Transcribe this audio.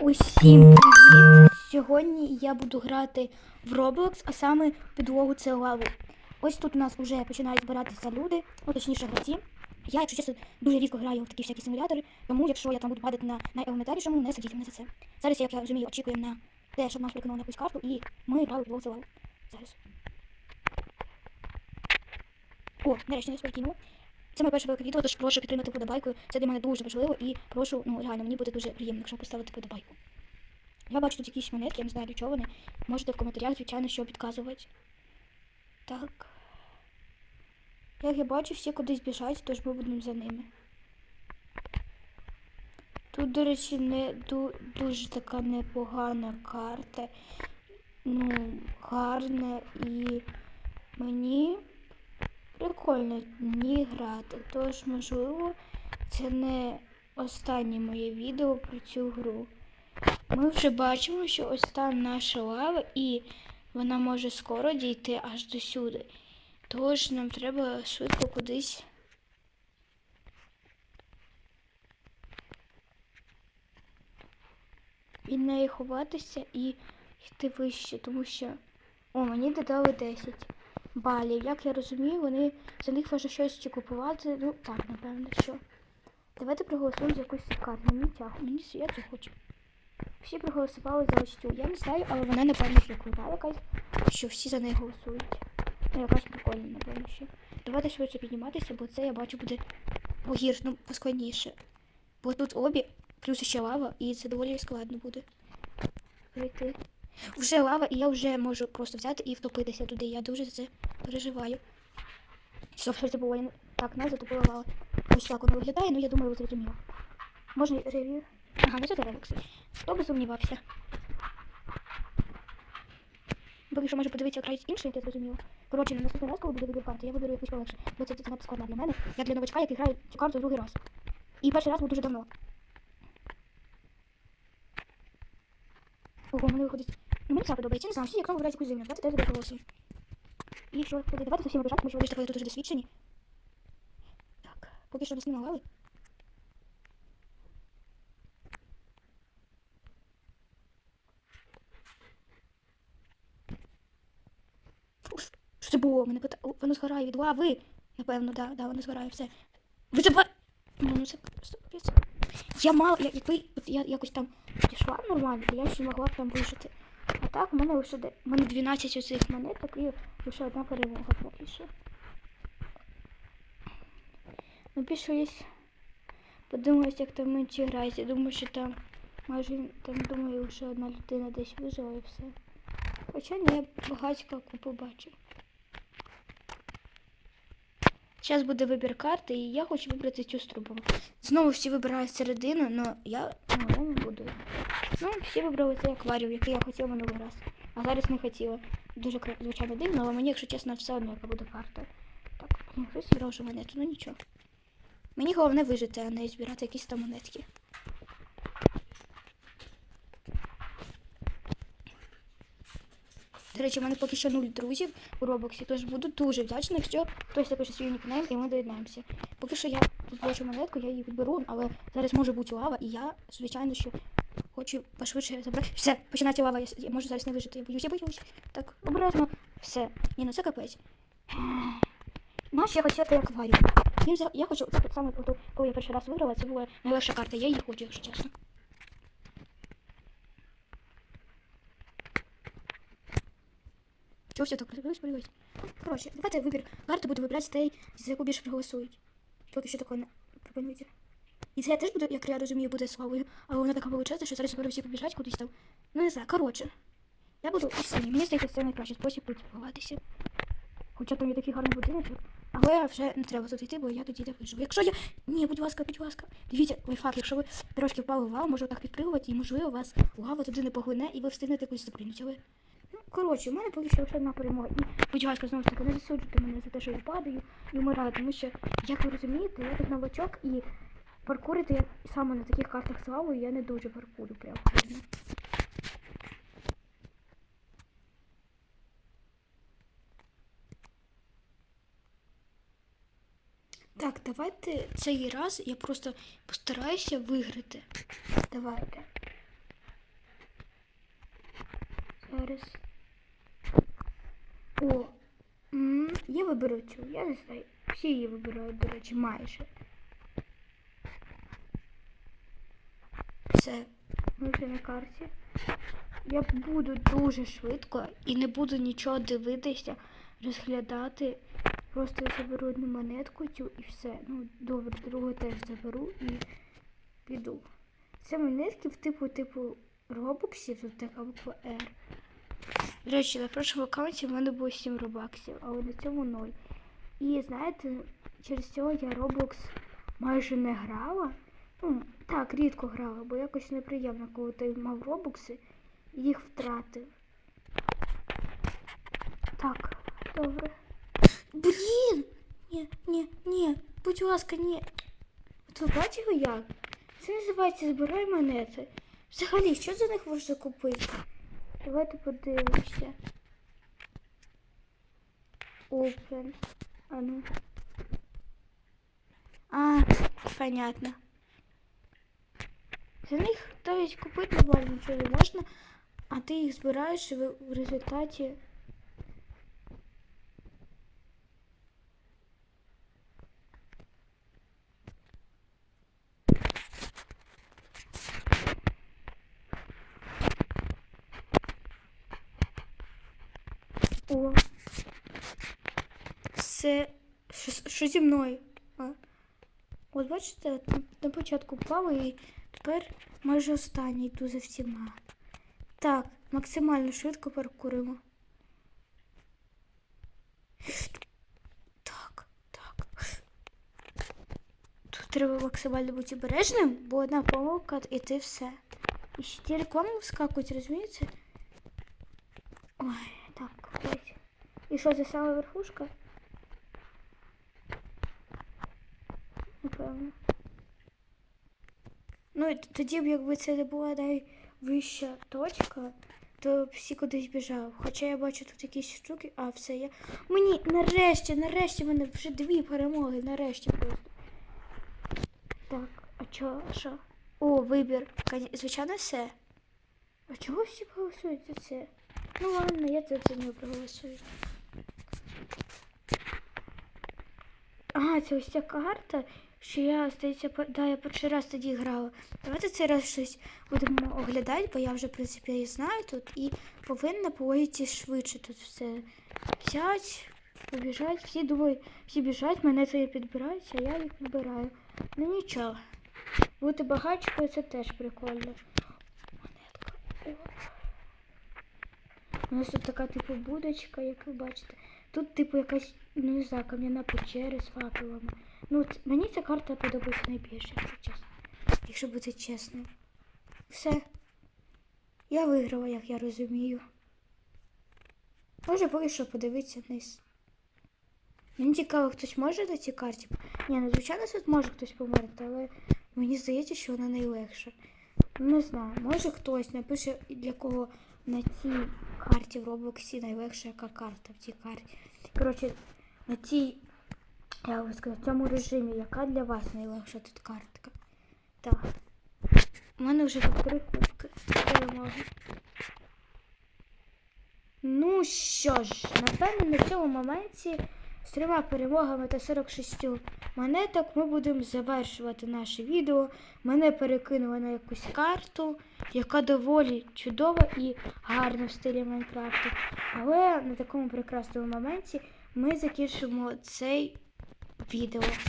Усім привіт! Сьогодні я буду грати в Roblox, а саме підлогу це лаву. Ось тут у нас вже починають збиратися люди, ну точніше гравці. Я, якщо чесно, дуже рідко граю в такі всякі симулятори, тому якщо я там буду падати на найелементарнішому, не сидіть мене за це. Зараз, як я розумію, очікуємо на те, щоб нам прикинули на якусь карту, і ми грали в підлогу це лаву. Зараз. О, нарешті не спокійно. Це моє перше велике відео, тож прошу підтримати подобайкою. Це для мене дуже важливо і прошу, ну реально, мені буде дуже приємно, якщо поставити подобайку. Я бачу тут якісь монетки, я не знаю для чого вони. Можете в коментарях, звичайно, що підказувати. Так. Як я бачу, всі кудись біжать, тож ми будемо за ними. Тут, до речі, не ду- дуже така непогана карта. Ну, гарна і мені прикольно в ній грати. Тож, можливо, це не останнє моє відео про цю гру. Ми вже бачимо, що ось там наша лава, і вона може скоро дійти аж до сюди. Тож нам треба швидко кудись. Від неї ховатися і йти вище, тому що. О, мені додали 10 балів. Як я розумію, вони за них може щось чи купувати. Ну так, напевно, що. Давайте проголосуємо за якусь карту. Мені тягу. Мені я це хочу. Всі проголосували за ось цю. Я не знаю, але вона, напевно, що крута якась, що всі за неї голосують. Ну, якась прикольна, напевно, що. Давайте швидше підніматися, бо це я бачу буде погірше, ну, поскладніше. Бо тут обі, плюс ще лава, і це доволі складно буде. Пройти. Вже лава, і я вже можу просто взяти і втопитися туди. Я дуже за це переживаю. Що це було? Я Так, назва то була лава. Ось так воно виглядає, ну я думаю, ви зрозуміли. Можна рев'ю? Ага, ну це релакси. Хто би сумнівався? Поки що може подивитися грають інший, я зрозуміла. Коротше, на наступний раз, коли буде вибір карти, я виберу якусь полегше. Бо це занадто складно для мене. Я для новачка, який грає цю карту другий раз. І перший раз був дуже давно. Ого, мене виходить. Ну, мені це подобається. Не знаю, всі як там вибирають якусь землю. Давайте теж до голосуємо. І що, куди? Давайте всім вибирати, тому що вони ж такої тут дуже досвідчені. Так, поки що не. Уф, Що це було? Мене пита... О, Воно згорає від лави. Напевно, да, да, воно згорає все. Ви це ба... Ну, це. Я мало, я, якби от я якось там пішла нормально, я ще могла б там вижити. Так, в мене лише де... в мене 12 оцих монеток і лише одна перемога поки що. Ну, пішусь. Подивимось, як там менше грається. Думаю, що там майже там думаю, лише одна людина десь вижила і все. Хоча не я багатько купу бачу. Зараз буде вибір карти, і я хочу вибрати цю струбу. Знову всі вибирають середину, але я, ну, я буду. Ну, всі вибрали цей акваріум, який я хотіла минулий раз. А зараз не хотіла. Дуже звичайно дивно, але мені, якщо чесно, все одно яка буде карта. Так, хтось зібрав вже монету, ну нічого. Мені головне вижити, а не збирати якісь там монетки. До речі, у мене поки що нуль друзів у Робоксі, тож буду дуже вдячна, якщо хтось запише свій нікнейм і ми доєднаємося. Поки що я бачу монетку, я її відберу, але зараз може бути лава, і я, звичайно, що хочу пошвидше забрати. Все, починається лава, я, можу зараз не вижити. Я боюсь, я боюсь. Так, обережно. Все. Ні, ну це капець. Наш я той акваріум. Він за... Я хочу, саме от, коли я перший раз виграла, це була найлегша карта, я її хочу, якщо чесно. Чого все так подивилась, подивилась? Коротше, давайте вибір карти буду вибирати з тієї, за яку більше проголосують. Поки що такого не пропонується. І це теж буде, як я розумію, буде славою, але вона така величезна, що зараз скоро всі побіжать кудись там. Ну не знаю, коротше. Я буду ось синій. Мені здається, це найкращий спосіб тут сховатися. Хоча там є такий гарний будиночок. Але вже не треба тут йти, бо я тоді не виживу. Якщо я. Ні, будь ласка, будь ласка. Дивіться, лайфхак, якщо ви трошки впали в лаву, може так підпригувати, і можливо вас лава туди не поглине, і ви встигнете якусь заприйняти. Але Ну, коротше, у мене поки що лише одна перемога. І, будь ласка, знову ж таки, не засуджуйте мене за те, що я падаю і вмираю, тому що, як ви розумієте, я тут новачок і паркурити я саме на таких картах славою я не дуже паркурю прям. Так, давайте цей раз я просто постараюся виграти. Давайте. Зараз. О, м, я виберу цю, я не знаю. Всі її вибирають, до речі, майже. Все, ми на карті. Я буду дуже швидко і не буду нічого дивитися, розглядати. Просто заберу одну монетку цю і все. Ну, добре, другу теж заберу і піду. Це монетки в типу типу робоксів, тут така буква R. До речі, на першому аккаунті в мене було 7 робаксів, але на цьому 0. І знаєте, через цього я Roblox майже не грала. Ну, так, рідко грала, бо якось неприємно, коли ти мав робокси і їх втратив. Так, добре. Блін! Ні, ні, ні, будь ласка, ні. От ви бачили як? Це називається збирай монети. Взагалі, що за них можна купити? Давайте подивимося. Open. А ну. А, понятно. За них навіть купити нормально нічого не можна, а ти їх збираєш і в результаті. О. Це що, що зі мною? А? От бачите, на, початку впало і тепер майже останній йду за всіма. Так, максимально швидко паркуримо. Так, так. Тут треба максимально бути обережним, бо одна помилка і ти все. І ще ті реклами вискакують, розумієте? Ой, так, ось. І що, це саме верхушка? Напевно. Ну, тоді б, якби це не була найвища точка, то б всі кудись біжали. Хоча я бачу тут якісь штуки, а все я. Мені нарешті, нарешті в мене вже дві перемоги, нарешті просто. Так, а чо, а що? О, вибір. Звичайно, все. А чого всі голосують за це? Ну ладно, я за це не проголосую. А, це ось ця карта, що я, здається, да, я перший раз тоді грала. Давайте цей раз щось будемо оглядати, бо я вже, в принципі, її знаю тут і повинна поводитися швидше тут все взять, побіжать. Всі думають, всі біжать, мене це підбирають, а я їх підбираю. Ну нічого. Бути багачкою це теж прикольно. Монетка. У нас тут така типу будочка, як ви бачите. Тут, типу, якась, ну не знаю, кам'яна печера з факелами. Ну, мені ця карта подобається найбільше, якщо чесно. Якщо бути чесним. Все. Я виграла, як я розумію. Може, поки що подивитися вниз. Мені цікаво, хтось може на цій карті. Ні, ну звичайно, тут може хтось померти, але мені здається, що вона найлегша. Не знаю, може хтось напише, для кого на цій карті в Роблоксі найлегша яка карта в цій карті. Коротше, на цій, я би сказав, в цьому режимі, яка для вас найлегша тут картка? Так. У мене вже тут три кубки. Ну що ж, напевно, на цьому моменті з трьома перемогами та 46 монеток ми будемо завершувати наше відео. Мене перекинули на якусь карту, яка доволі чудова і гарна в стилі Майнкрафту. Але на такому прекрасному моменті ми закінчимо цей відео.